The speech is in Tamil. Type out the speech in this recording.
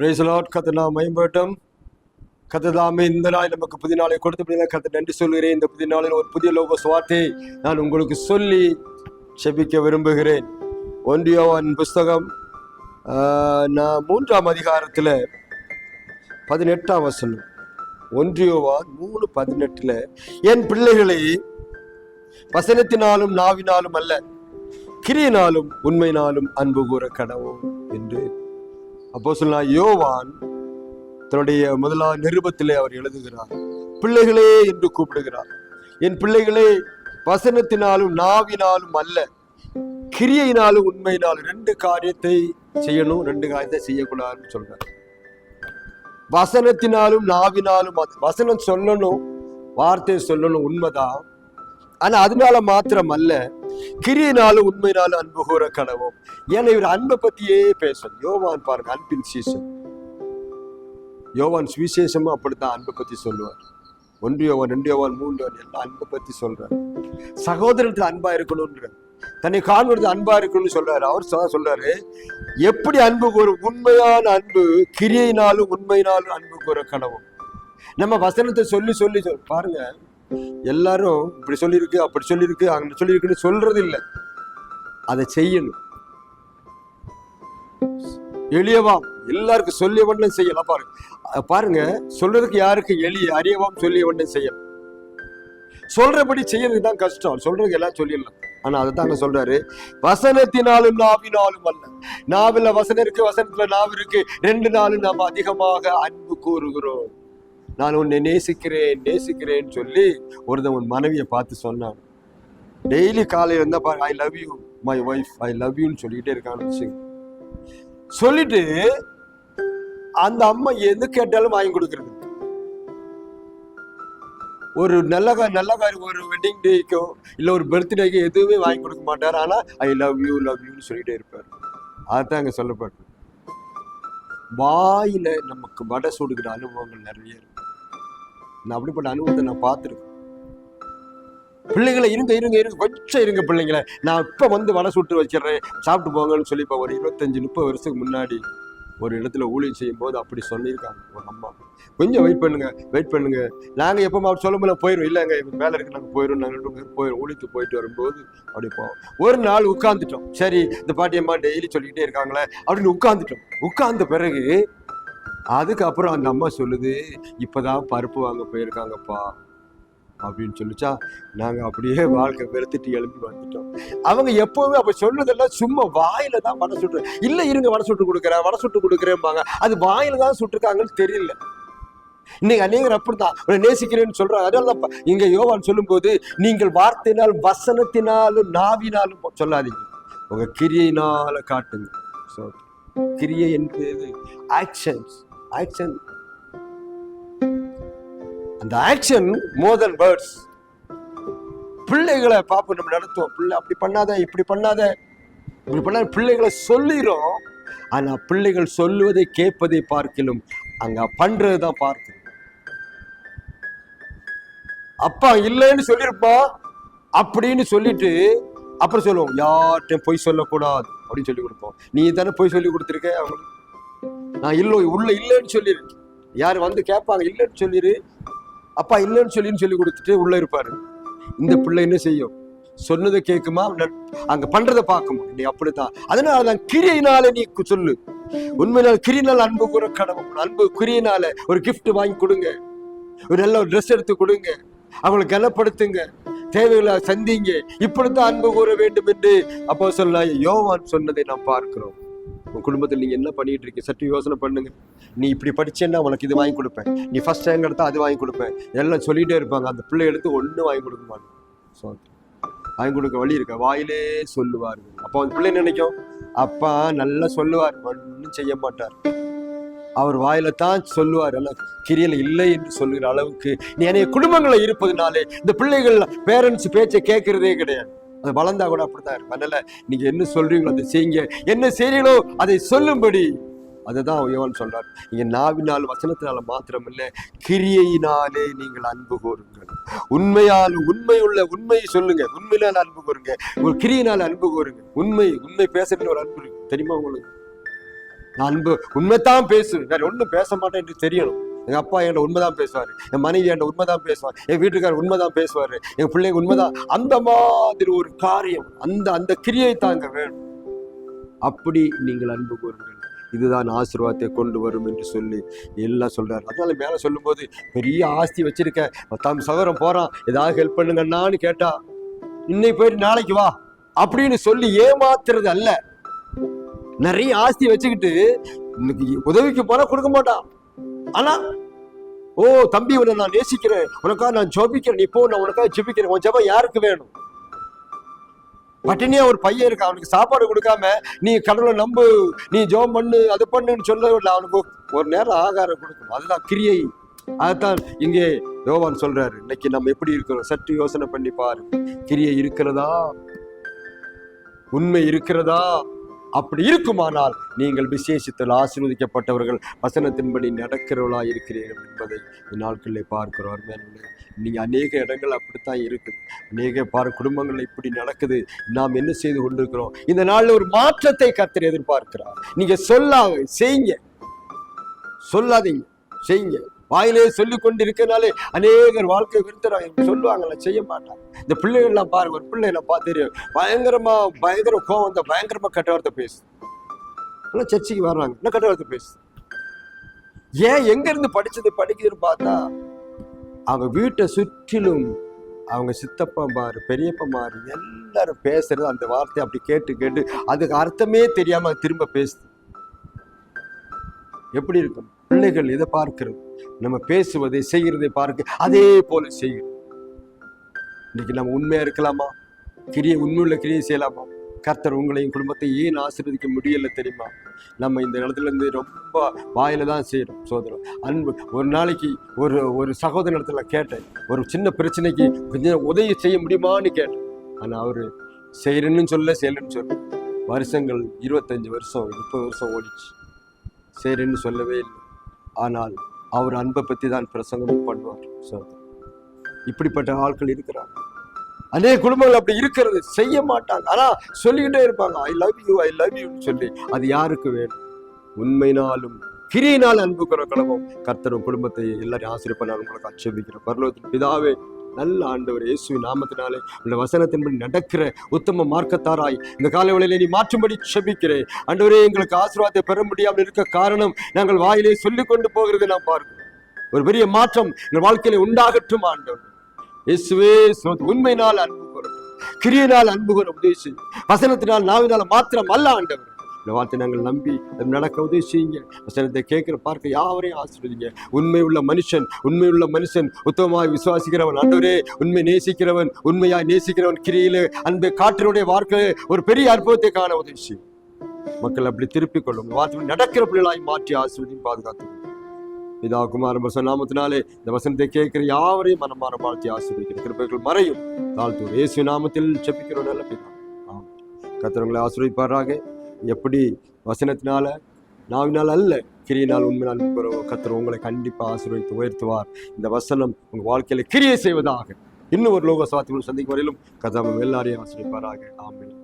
பிரேசலாட் கதை நாம் மேம்பட்டும் கத்ததாமே இந்த நாள் நமக்கு புதிய நாளை கொடுத்த கத்த நன்றி சொல்கிறேன் இந்த புதிய நாளில் ஒரு புதிய லோக சுவார்த்தை நான் உங்களுக்கு சொல்லி செபிக்க விரும்புகிறேன். ஒன்றியோவன் புஸ்தகம் நான் மூன்றாம் அதிகாரத்தில் பதினெட்டாம் வசனம். ஒன்றியோவான் மூணு பதினெட்டில் என் பிள்ளைகளை வசனத்தினாலும் நாவினாலும் அல்ல கிரியினாலும் உண்மையினாலும் அன்பு கூற கடவும் என்று அப்போ சொல்லலாம் யோவான் தன்னுடைய முதலாவது நிருபத்திலே அவர் எழுதுகிறார் பிள்ளைகளே என்று கூப்பிடுகிறார். என் பிள்ளைகளே வசனத்தினாலும் நாவினாலும் அல்ல கிரியையினாலும் உண்மையினாலும் ரெண்டு காரியத்தை செய்யணும் ரெண்டு காரியத்தை செய்யக்கூடாதுன்னு சொல்றார். வசனத்தினாலும் நாவினாலும் வசனம் சொல்லணும் வார்த்தை சொல்லணும் உண்மைதான். ஆனா அதனால மாத்திரம் அல்ல கிரியினாலும் உண்மையினாலும் அன்பு கூற கனவும். ஏன்னா இவர் அன்பை பத்தியே பேசணும் யோவான் பாருங்க அன்பின் சீசன் யோவான் சுவிசேஷமும் அப்படித்தான் அன்பை பத்தி சொல்லுவார். ஒன்று யோவான் ரெண்டு யோவான் மூன்று யோவான் எல்லாம் அன்பை பத்தி சொல்றாரு. சகோதரத்துல அன்பா இருக்கணும்ன்ற தன்னை காண்பது அன்பா இருக்கணும்னு சொல்றாரு. அவர் சொல்றாரு எப்படி அன்பு கூறும்? உண்மையான அன்பு கிரியையினாலும் உண்மையினாலும் அன்பு கூற கனவும். நம்ம வசனத்தை சொல்லி சொல்லி சொல் பாருங்க. எல்லாரும் இப்படி சொல்லியிருக்கு அப்படி சொல்லியிருக்கு அங்கே சொல்லியிருக்குன்னு சொல்றது இல்லை அதை செய்யணும். எளியவாம். எல்லாருக்கும் சொல்லிய வண்ணம் செய்யலாம் பாருங்க. பாருங்க சொல்றதுக்கு யாருக்கு எளிய அறியவாம் சொல்லிய வண்ணம் செய்யலாம் சொல்றபடி செய்யறது தான் கஷ்டம். சொல்றதுக்கு எல்லாம் சொல்லிடலாம். ஆனா அதை தாங்க சொல்றாரு. வசனத்தினாலும் நாவினாலும் அல்ல. நாவில வசனம் இருக்கு வசனத்துல நாவு இருக்கு. ரெண்டு நாளும் நாம் அதிகமாக அன்பு கூறுகிறோம். நான் உன்னை நேசிக்கிறேன் நேசிக்கிறேன்னு சொல்லி ஒருத்தன் உன் மனைவியை பார்த்து சொன்னான். டெய்லி காலையில் இருந்தா பாரு I love you my wife I love யூன்னு சொல்லிக்கிட்டே இருக்கான்னு வச்சுங்க சொல்லிட்டு அந்த அம்மா எது கேட்டாலும் வாங்கி கொடுக்கறது. ஒரு நல்ல நல்ல ஒரு வெட்டிங் டேக்கோ இல்லை ஒரு பர்த்டேக்கோ எதுவுமே வாங்கி கொடுக்க மாட்டார். ஆனால் ஐ லவ் யூ லவ் யூன்னு சொல்லிட்டே இருப்பார். அதுதான் அங்கே சொல்லப்பட்டு வாயில் நமக்கு வடை சுடுகிற அனுபவங்கள் நிறைய இருக்கு. நான் அப்படிப்பட்ட அனுபவத்தை நான் பார்த்துருக்கேன். பிள்ளைங்களை இருங்க இருங்க இருங்க கொஞ்சம் இருங்க பிள்ளைங்களை. நான் இப்போ வந்து வடை சுட்டு வச்சிடுறேன். சாப்பிட்டு போங்கன்னு சொல்லி இப்போ ஒரு இருபத்தஞ்சு முப்பது வருஷத்துக்கு முன்னாடி ஒரு இடத்துல ஊழியம் செய்யும் போது அப்படி சொல்லியிருக்காங்க ஒரு அம்மா. கொஞ்சம் வெயிட் பண்ணுங்க வெயிட் பண்ணுங்க. நாங்கள் எப்போ அப்படி சொல்ல முடியல போயிடும் இல்லைங்க இப்போ மேலே இருக்கு நாங்கள் போயிடும் நாங்கள் ரெண்டு போயிடும் ஊழித்து போயிட்டு வரும்போது அப்படி போவோம். ஒரு நாள் உட்காந்துட்டோம் சரி இந்த பாட்டியம்மா டெய்லி சொல்லிக்கிட்டே இருக்காங்களே அப்படின்னு உட்காந்துட்டோம் உட்கார்ந்த பிறகு அதுக்கப்புறம் அந்த அம்மா சொல்லுது இப்போதான் பருப்பு வாங்க போயிருக்காங்கப்பா அப்படின்னு சொல்லிச்சா நாங்கள் அப்படியே வாழ்க்கை வெறுத்துட்டு எழுப்பி வந்துட்டோம். அவங்க எப்போவுமே அப்போ சொல்றதெல்லாம் சும்மா வாயில தான் வடை சுட்டு இல்லை இருங்க வடை சுட்டு கொடுக்குறேன் வடை சுட்டு கொடுக்குறேன்பாங்க அது வாயில தான் சுட்டுருக்காங்கன்னு தெரியல. இன்னைக்கு அநேகர் அப்படித்தான் உன்னை நேசிக்கிறேன்னு சொல்றாங்க. அதனால தான் இங்க யோவான் சொல்லும்போது நீங்கள் வார்த்தையினால் வசனத்தினாலும் நாவினாலும் சொல்லாதீங்க. உங்க கிரியையினால காட்டுங்க. ஸோ கிரியை என்பது ஆக்ஷன்ஸ் ஆக்ஷன் அந்த ஆக்ஷன் மோர் தென் வேர்ட்ஸ் பிள்ளைகளை பார்ப்போம் நம்ம நடத்துவோம். பிள்ளை அப்படி பண்ணாத இப்படி பண்ணாத. இப்படி பண்ணாத பிள்ளைகளை சொல்லிடும் ஆனால் பிள்ளைகள் சொல்லுவதை கேட்பதை பார்க்கலும் அங்கே பண்ணுறது தான் பார்க்கணும் அப்பா இல்லைன்னு சொல்லியிருப்பான் அப்படின்னு சொல்லிட்டு அப்புறம் சொல்லுவோம் யார்கிட்டையும் பொய் சொல்லக்கூடாது அப்படின்னு சொல்லி கொடுப்போம். நீ தானே பொய் சொல்லி கொடுத்துருக்க அவங்களுக்கு? நான் இல்லை உள்ள இல்லைன்னு சொல்லிரு. யார் வந்து கேட்பாங்க இல்லைன்னு சொல்லிரு. அப்பா இல்லைன்னு சொல்லின்னு சொல்லி கொடுத்துட்டு உள்ள இருப்பாரு. இந்த பிள்ளை என்ன செய்யும்? சொன்னதை கேட்குமா அங்க பண்றதை பார்க்குமா? நீ அப்படித்தான். அதனால தான் கிரியினால நீ சொல்லு. உண்மையினால் கிரியினால் அன்பு கூற கடவுள். அன்பு கிரியினால ஒரு gift வாங்கி கொடுங்க. ஒரு நல்ல ஒரு ட்ரெஸ் எடுத்து கொடுங்க. அவங்களை கனப்படுத்துங்க. தேவைகளை சந்திங்க. இப்படித்தான் அன்பு கூற வேண்டும் என்று அப்போ சொல்ல யோவான் சொன்னதை நாம் பார்க்கிறோம். உன் குடும்பத்தில் நீங்கள் என்ன பண்ணிட்டு இருக்கீங்க? சற்று யோசனை பண்ணுங்க. நீ இப்படி படிச்சேன்னா உனக்கு இது வாங்கி கொடுப்பேன். நீ ஃபர்ஸ்ட் ரேங்க் எடுத்தால் அது வாங்கி கொடுப்பேன். எல்லாம் சொல்லிகிட்டே இருப்பாங்க. அந்த பிள்ளை எடுத்து ஒண்ணு வாங்கி கொடுக்க மாட்டேன் ஸோ வாங்கி கொடுக்க வழி இருக்க? வாயிலே சொல்லுவார். அப்போ அந்த பிள்ளை நினைக்கும்? அப்பா நல்லா சொல்லுவார். ஒன்றும் செய்ய மாட்டார். அவர் வாயில தான் சொல்லுவார். ஆனா கிரியல இல்லை என்று சொல்லுகிற அளவுக்கு நீ என்னைய குடும்பங்களை இருப்பதுனாலே இந்த பிள்ளைகள் பேரண்ட்ஸ் பேச்சை கேட்கறதே கிடையாது. அது வளர்ந்தா கூட அப்படித்தான் இருக்கும். அதனால நீங்க என்ன சொல்றீங்களோ அதை செய்யுங்க. என்ன செய்றீங்களோ அதை சொல்லும்படி. அதுதான் யோவான் சொல்றார். நீங்க நாவினால் வசனத்தினால மாத்திரமில்ல கிரியையினாலே நீங்கள் அன்பு கூறுங்கள். உண்மையால் உண்மை உள்ள உண்மையை சொல்லுங்க. உண்மையினால் அன்பு கூறுங்க. ஒரு கிரியினால் அன்பு கூறுங்க. உண்மை உண்மை பேசுறதுல ஒரு அன்பு இருக்கு. தெரியுமா உங்களுக்கு? நான் அன்பு உண்மைத்தான் பேசு வேற ஒன்றும் பேச மாட்டேன் என்று தெரியணும். எங்கள் அப்பா என்கிட்ட உண்மைதான் பேசுவார். என் மனைவி என்கிட்ட உண்மைதான் பேசுவார். என் வீட்டுக்காரர் உண்மைதான் பேசுவார். என் பிள்ளைங்க உண்மைதான். அந்த மாதிரி ஒரு காரியம் அந்த அந்த கிரியை தாங்க வேணும். அப்படி நீங்கள் அன்பு கூறுங்கள். இதுதான் ஆசீர்வாதத்தை கொண்டு வரும் என்று சொல்லி எல்லாம் சொல்கிறார் அதனால மேலே சொல்லும்போது பெரிய ஆஸ்தி வச்சிருக்க. தம் சகோதரன் போகிறான் ஏதாவது ஹெல்ப் பண்ணுங்கன்னான்னு கேட்டா இன்னைக்கு போயிட்டு நாளைக்கு வா. அப்படின்னு சொல்லி ஏமாத்துறது அல்ல. நிறைய ஆஸ்தி வச்சுக்கிட்டு இன்னைக்கு உதவிக்கு போனால் கொடுக்க மாட்டான். ஆனால் ஓ தம்பி உன்னை நான் நேசிக்கிறேன். உனக்காக நான் ஜோபிக்கிறேன். நீ போ நான் உனக்காக ஜெபிக்கிறேன். உன் ஜபம் யாருக்கு வேணும்? பட்டினியா ஒரு பையன் இருக்கு? அவனுக்கு சாப்பாடு கொடுக்காம நீ கடவுளை நம்பு நீ ஜெபம் பண்ணு அது பண்ணுன்னு சொல்ல அவனுக்கு ஒரு நேரம் ஆகாரம் கொடுக்கணும். அதுதான் கிரியை. அதுதான் இங்கே யோவான் சொல்றாரு. இன்னைக்கு நம்ம எப்படி இருக்கிறோம்? சற்று யோசனை பண்ணி பாரு கிரியை இருக்கிறதா? உண்மை இருக்கிறதா? அப்படி இருக்குமானால் நீங்கள் விசேஷத்தில் ஆசீர்வதிக்கப்பட்டவர்கள் வசனத்தின்படி நடக்கிறவர்களாக இருக்கிறீர்கள் என்பதை இந்நாட்களில் பார்க்கிறோம். நீங்கள் அநேக இடங்கள் அப்படித்தான் இருக்குது. அநேக பார் குடும்பங்கள் இப்படி நடக்குது. நாம் என்ன செய்து கொண்டிருக்கிறோம்? இந்த நாளில் ஒரு மாற்றத்தை கர்த்தர் எதிர்பார்க்கிறார். நீங்கள் சொல்லாங்க செய்யுங்க. சொல்லாதீங்க. செய்யுங்க. வாயிலே சொல்லி கொண்டிருக்கனாலே அநேகர் வாழ்க்கை விருத்துறாங்க சொல்லுவாங்கல்ல செய்ய மாட்டாங்க. இந்த பிள்ளைகள்லாம் பாருங்க ஒரு பிள்ளைகளை பார்த்து தெரியும் பயங்கரமா பயங்கர கோவம் வந்த பயங்கரமா கெட்ட பேசு எல்லாம் சர்ச்சைக்கு வர்றாங்க என்ன கெட்ட பேசு ஏன் எங்க இருந்து படிச்சது படிக்குதுன்னு பார்த்தா அவங்க வீட்டை சுற்றிலும் அவங்க சித்தப்பா மாறு பெரியப்பா மாறு எல்லாரும் பேசுறது அந்த வார்த்தையை அப்படி கேட்டு கேட்டு அதுக்கு அர்த்தமே தெரியாம திரும்ப பேசுது. எப்படி இருக்கும்? பிள்ளைகள் இதை பார்க்கிறது. நம்ம பேசுவதை செய்கிறதை பார்க்க அதே போல செய்கிறோம் இன்னைக்கு நம்ம உண்மையா இருக்கலாமா? கிரியை உண்மையுள்ள கிரியை செய்யலாமா? கர்த்தர் உங்களையும் குடும்பத்தையும் ஏன் ஆசீர்வதிக்க முடியல தெரியுமா? நம்ம இந்த இடத்துல இருந்து ரொம்ப வாயில தான் செய்யறோம் சோதரம் அன்பு ஒரு நாளைக்கு ஒரு ஒரு சகோதர இடத்துல கேட்டேன். ஒரு சின்ன பிரச்சனைக்கு கொஞ்சம் உதவி செய்ய முடியுமான்னு கேட்டேன். ஆனால் அவரு செய்யறேன்னு சொல்ல செய்யலன்னு சொல்ல வருஷங்கள் இருபத்தஞ்சு வருஷம் முப்பது வருஷம் ஓடிச்சு. செய்யறேன்னு சொல்லவே இல்லை. ஆனால் அவர் அன்பை பற்றி தான் பிரசங்கம் பண்ணுவார். சோதரம் இப்படிப்பட்ட ஆட்கள் இருக்கிறாங்க. அநேக குடும்பங்கள் அப்படி இருக்கிறது செய்ய மாட்டாங்க. ஆனால் சொல்லிக்கிட்டே இருப்பாங்க I love you I love யூன்னு சொல்லி. அது யாருக்கு வேணும்? உண்மையினாலும் கிரியினால் அன்பு குற கலவும் கர்த்தரும் குடும்பத்தை எல்லாரையும் ஆசிரியப்படால் உங்களுக்கு அச்சபிக்கிறேன் பரலோகத்தின் பிதாவே நல்ல ஆண்டவர் இயேசு நாமத்தினாலே உள்ள வசனத்தின்படி நடக்கிற உத்தம மார்க்கத்தாராய் இந்த காலவெளியில நீ மாற்றும்படி செபிக்கிறேன். ஆண்டவரே எங்களுக்கு ஆசீர்வாதத்தை பெற முடியாமல் இருக்க காரணம் நாங்கள் வாயிலே சொல்லி கொண்டு போகிறது நாம் பார்க்கிறோம். ஒரு பெரிய மாற்றம் எங்கள் வாழ்க்கையில உண்டாகட்டும் ஆண்டவர். இயேசுவே உண்மையினால் அன்பு கூறும் கிரியனால் அன்பு கூற உதவி செய்யும் வசனத்தினால் நாவினால் மாத்திரம் அல்ல ஆண்டவர். இந்த வார்த்தை நாங்கள் நம்பி நடக்க உதவி செய்யுங்க. வசனத்தை கேட்குற பார்க்க யாவரையும் ஆசீர்வதிங்க. உண்மை உள்ள மனுஷன் உண்மை உள்ள மனுஷன் உத்தமமாய் விசுவாசிக்கிறவன் ஆண்டவரே உண்மை நேசிக்கிறவன் உண்மையாய் நேசிக்கிறவன் கிரியில அன்பு காற்றினுடைய வார்த்தை ஒரு பெரிய அற்புதத்தை காண உதவி செய்யும். மக்கள் அப்படி திருப்பிக் கொள்ளும். வார்த்தை நடக்கிற பிள்ளைகளாய் மாற்றி ஆசீர்வதியும் பாதுகாத்து இதா குமார வசன நாமத்தினாலே இந்த வசனத்தை கேட்கிற யாவரையும் மனமாற வாழ்த்தி ஆசிரியர் கிருப்பைகள் மறையும். தாழ்த்து இயேசு நாமத்தில் செப்பிக்கிறோம் நல்ல பிதா. கத்திரங்களை ஆசிரியப்பாராக எப்படி வசனத்தினால நாவினால் அல்ல கிரியினால் உண்மையினால் கத்திர உங்களை கண்டிப்பாக ஆசீர்வதித்து உயர்த்துவார். இந்த வசனம் உங்கள் வாழ்க்கையில கிரியை செய்வதாக இன்னும் ஒரு லோக சாத்தியம் சந்திக்கும் வரையிலும் கதாமம் எல்லாரையும் ஆசிரியப்பாராக ஆமின்.